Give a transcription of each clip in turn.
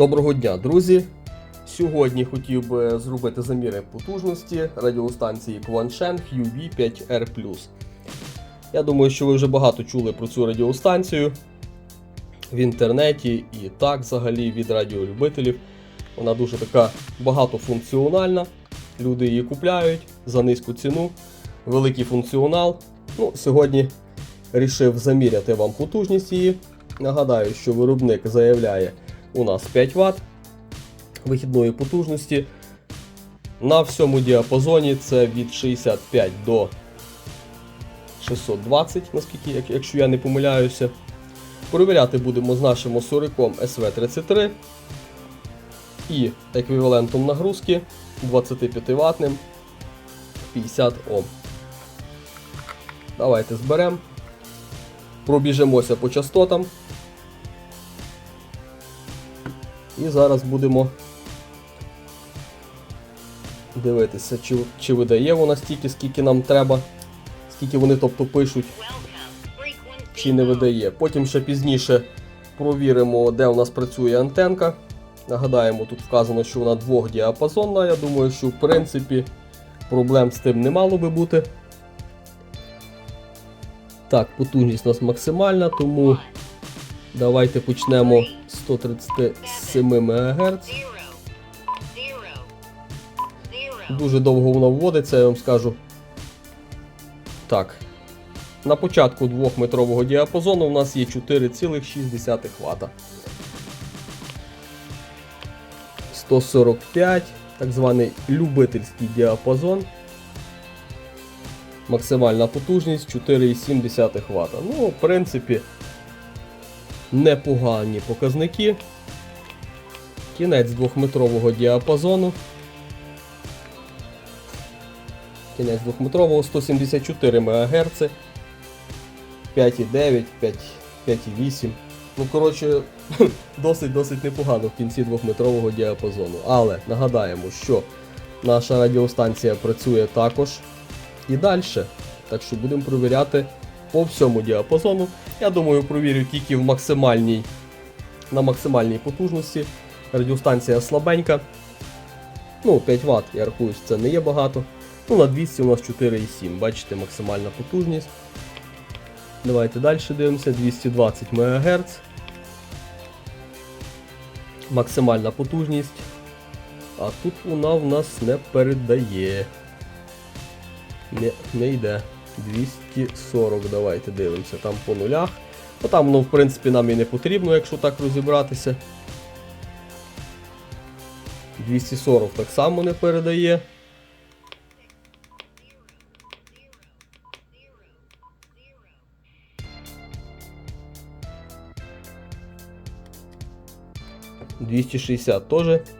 Доброго дня, друзі! Сьогодні хотів би зробити заміри потужності радіостанції Quanshan UV5R. Я думаю, що ви вже багато чули про цю радіостанцію в інтернеті і так взагалі від радіолюбителів. Вона дуже така багатофункціональна. Люди її купляють за низьку ціну, великий функціонал. Ну, Сьогодні рішив заміряти вам потужність її. Нагадаю, що виробник заявляє у нас 5 Вт вихідної потужності. На всьому діапазоні це від 65 до 620, наскільки, якщо я не помиляюся. Перевіряти будемо з нашим осориком SV33 і еквівалентом нагрузки 25 ватним 50 Ом. Давайте зберемо. Пробіжемося по частотам. І зараз будемо дивитися, чи, чи видає вона стільки, скільки нам треба, скільки вони тобто пишуть, чи не видає. Потім ще пізніше провіримо, де у нас працює антенка. Нагадаємо, тут вказано, що вона двохдіапазонна. Я думаю, що в принципі проблем з тим не мало би бути. Так, потужність у нас максимальна, тому давайте почнемо з 137 МГц. Дуже довго воно вводиться, я вам скажу. Так. На початку 2-метрового діапазону у нас є 4,6 Вт. 145, так званий любительський діапазон. Максимальна потужність 4,7 Вт. Ну, в принципі, непогані показники. Кінець 2-метрового діапазону. Кінець 2-метрового 174 МГц. 5,9, 5, 5,8. Ну, коротше, досить-досить непогано в кінці 2-метрового діапазону. Але нагадаємо, що наша радіостанція працює також і далі. Так що будемо провіряти по всьому діапазону. Я думаю, провірю тільки в максимальній, на максимальній потужності. Радіостанція слабенька. Ну, 5 Вт, я рахую, це не є багато. Ну, на 200 у нас 4,7. Бачите, максимальна потужність. Давайте далі дивимося. 220 МГц. Максимальна потужність. А тут вона в нас не передає. Не, не йде. 240, давайте дивимося. Там по нулях. Ну там воно, в принципі, нам і не потрібно, якщо так розібратися. 240 так само не передає. Двісті шістдесят теж.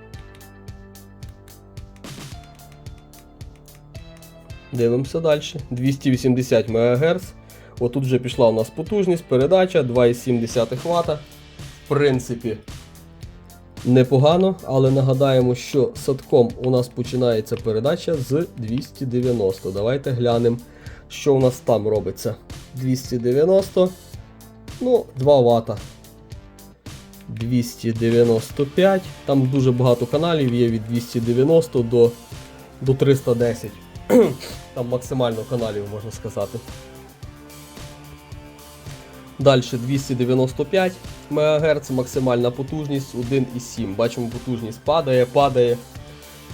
Дивимося далі. 280 МГц. Отут вже пішла у нас потужність, передача 2,7 Вт. В принципі, непогано, але нагадаємо, що садком у нас починається передача з 290. Давайте глянемо, що у нас там робиться. 290. Ну, 2 Вт. 295. Там дуже багато каналів є від 290 до, до 310. Там максимально каналів можна сказати. Далі 295 МГц, максимальна потужність 1,7. Бачимо, потужність падає, падає.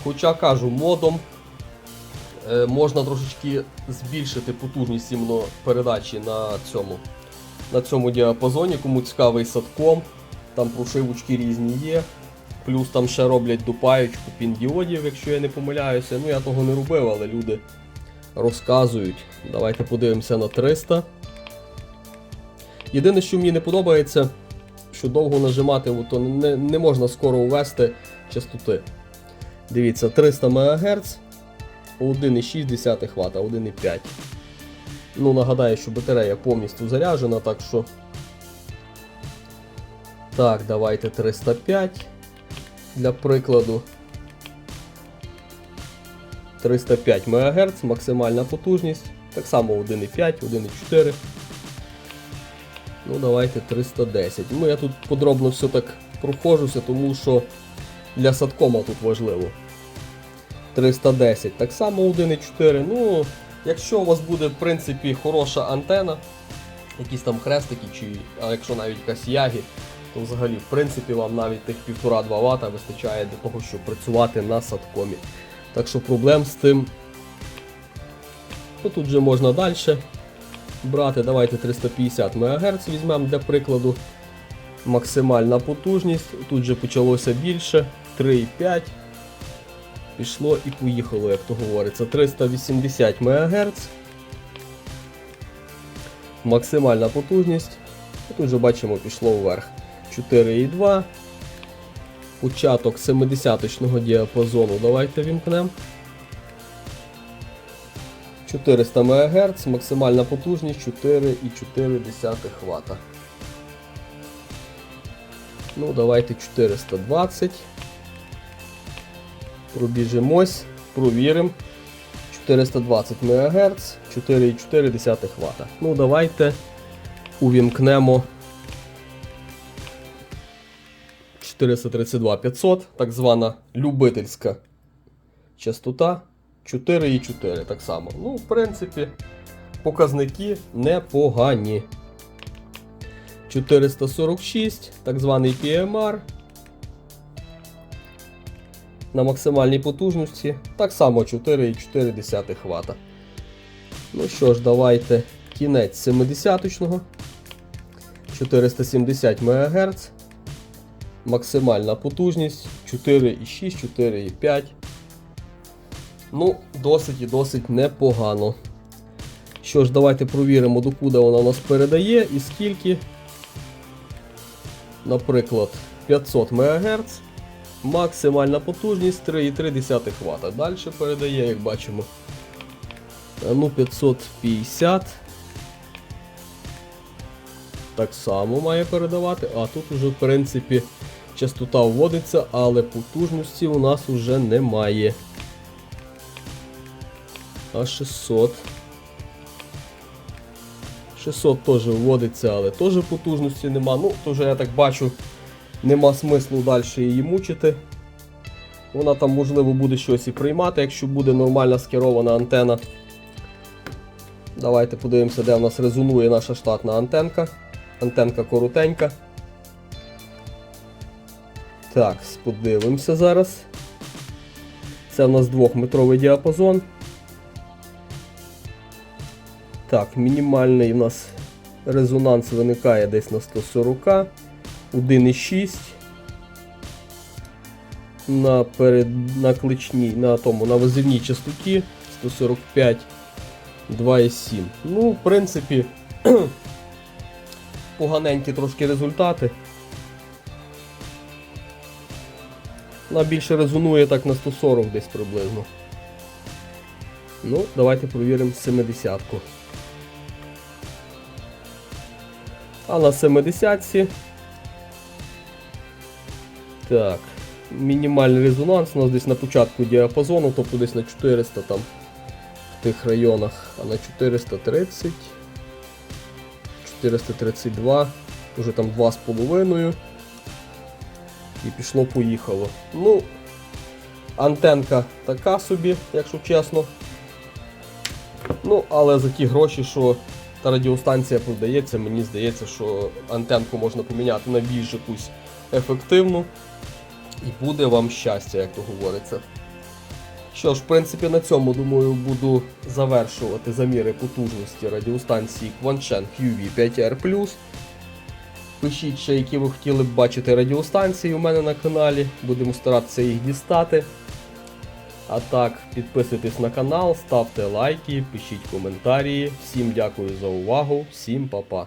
Хоча кажу, модом е, можна трошечки збільшити потужність передачі на цьому, на цьому діапазоні, кому цікавий садком. Там прошивочки різні є. Плюс там ще роблять допаючку пін-діодів, якщо я не помиляюся. Ну я того не робив, але люди розказують. Давайте подивимося на 300. Єдине, що мені не подобається, що довго нажимати, то не, не можна скоро ввести частоти. Дивіться, 300 МГц, 1,6 Вт, 1,5. Ну, нагадаю, що батарея повністю заряджена, так що. Так, давайте 305 для прикладу. 305 МГц, максимальна потужність. Так само 1,5, 1,4. Ну, давайте 310. Ну, я тут подробно все так прохожуся, тому що для садкома тут важливо. 310. Так само 1,4. Ну, якщо у вас буде, в принципі, хороша антена, якісь там хрестики, чи а якщо навіть якась ягі, то взагалі, в принципі, вам навіть тих 1,5-2 Вт вистачає для того, щоб працювати на садкомі. Так що проблем з тим. Ну, тут вже можна далі брати. Давайте 350 МГц візьмемо для прикладу. Максимальна потужність. Тут же почалося більше. 3,5. Пішло і поїхало, як то говориться. 380 МГц. Максимальна потужність. І тут же бачимо, пішло вверх. 4,2. Початок 70-точного діапазону. Давайте вімкнемо. 400 МГц, максимальна потужність 4,4 Вт. Ну, давайте 420. Пробіжимось, провіримо. 420 МГц, 4,4 Вт. Ну, давайте увімкнемо 432 500, так звана любительська частота 4,4 так само. Ну, в принципі, показники непогані. 446, так званий PMR. На максимальній потужності. Так само 4,4 Вт. Ну що ж, давайте кінець 70-го. 470 МГц. Максимальна потужність 4,6, 4,5. Ну, досить і досить непогано. Що ж, давайте провіримо, докуди вона у нас передає і скільки. Наприклад, 500 МГц. Максимальна потужність 3,3 Вт. Далі передає, як бачимо. Ну, 550. Так само має передавати, а тут уже, в принципі, частота вводиться, але потужності у нас вже немає. А 600. 600 теж вводиться, але теж потужності нема. Ну, то вже я так бачу, нема смислу далі її мучити. Вона там, можливо, буде щось і приймати, якщо буде нормальна скерована антена. Давайте подивимося, де в нас резонує наша штатна антенка. Антенка коротенька. Так, подивимося зараз. Це в нас двохметровий діапазон. Так, мінімальний у нас резонанс виникає десь на 140, 1,6 на перед, на кличній, на тому, на визивній частоті 145, 2,7. Ну, в принципі, поганенькі трошки результати. Вона більше резонує так на 140 десь приблизно. Ну, давайте провіримо 70-ку. А на 70-ці. Так. Мінімальний резонанс у нас десь на початку діапазону, тобто десь на 400 там в тих районах, а на 430, 432, вже там 2,5. І пішло-поїхало. Ну, антенка така собі, якщо чесно. Ну, але за ті гроші, що та радіостанція продається, мені здається, що антенку можна поміняти на більш якусь ефективну. І буде вам щастя, як то говориться. Що ж, в принципі, на цьому, думаю, буду завершувати заміри потужності радіостанції Quanshan QV5R. Пишіть ще, які ви хотіли б бачити радіостанції у мене на каналі. Будемо старатися їх дістати. А так, підписуйтесь на канал, ставте лайки, пишіть коментарі. Всім дякую за увагу, всім па-па.